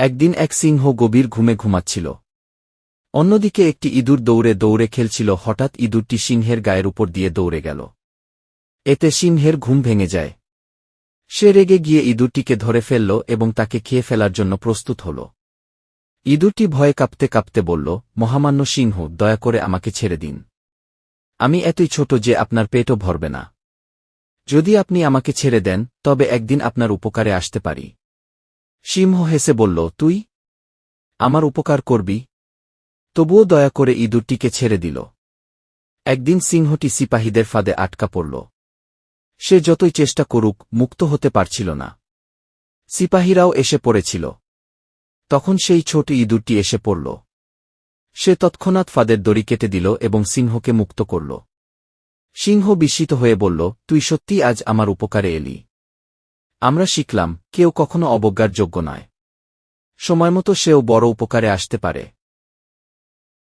একদিন এক সিংহ গভীর ঘুমে ঘুমাচ্ছিল। অন্যদিকে একটি ইঁদুর দৌড়ে দৌড়ে খেলছিল, হঠাৎ ইঁদুরটি সিংহের গায়ের উপর দিয়ে দৌড়ে গেল। এতে সিংহের ঘুম ভেঙে যায়। সে রেগে গিয়ে ইঁদুরটিকে ধরে ফেলল এবং তাকে খেয়ে ফেলার জন্য প্রস্তুত হল। ইঁদুরটি ভয়ে কাঁপতে কাঁপতে বলল, মহামান্য সিংহ, দয়া করে আমাকে ছেড়ে দিন। আমি এতই ছোট যে আপনার পেটও ভরবে না। যদি আপনি আমাকে ছেড়ে দেন, তবে একদিন আপনার উপকারে আসতে পারি। সিংহ হেসে বলল, তুই আমার উপকার করবি? তবুও দয়া করে ইঁদুরটিকে ছেড়ে দিল। একদিন সিংহটি সিপাহীদের ফাঁদে আটকা পড়ল। সে যতই চেষ্টা করুক, মুক্ত হতে পারছিল না। সিপাহীরাও এসে পড়েছিল। তখন সেই ছোট ইঁদুরটি এসে পড়ল। সে তৎক্ষণাৎ ফাঁদের দড়ি কেটে দিল এবং সিংহকে মুক্ত করল। সিংহ বিস্মিত হয়ে বলল, তুই সত্যি আজ আমার উপকারে এলি। আমরা শিখলাম কেউ কখনো অবজ্ঞার যোগ্য নয়। সময়মতো সেও বড় উপকারে আসতে পারে।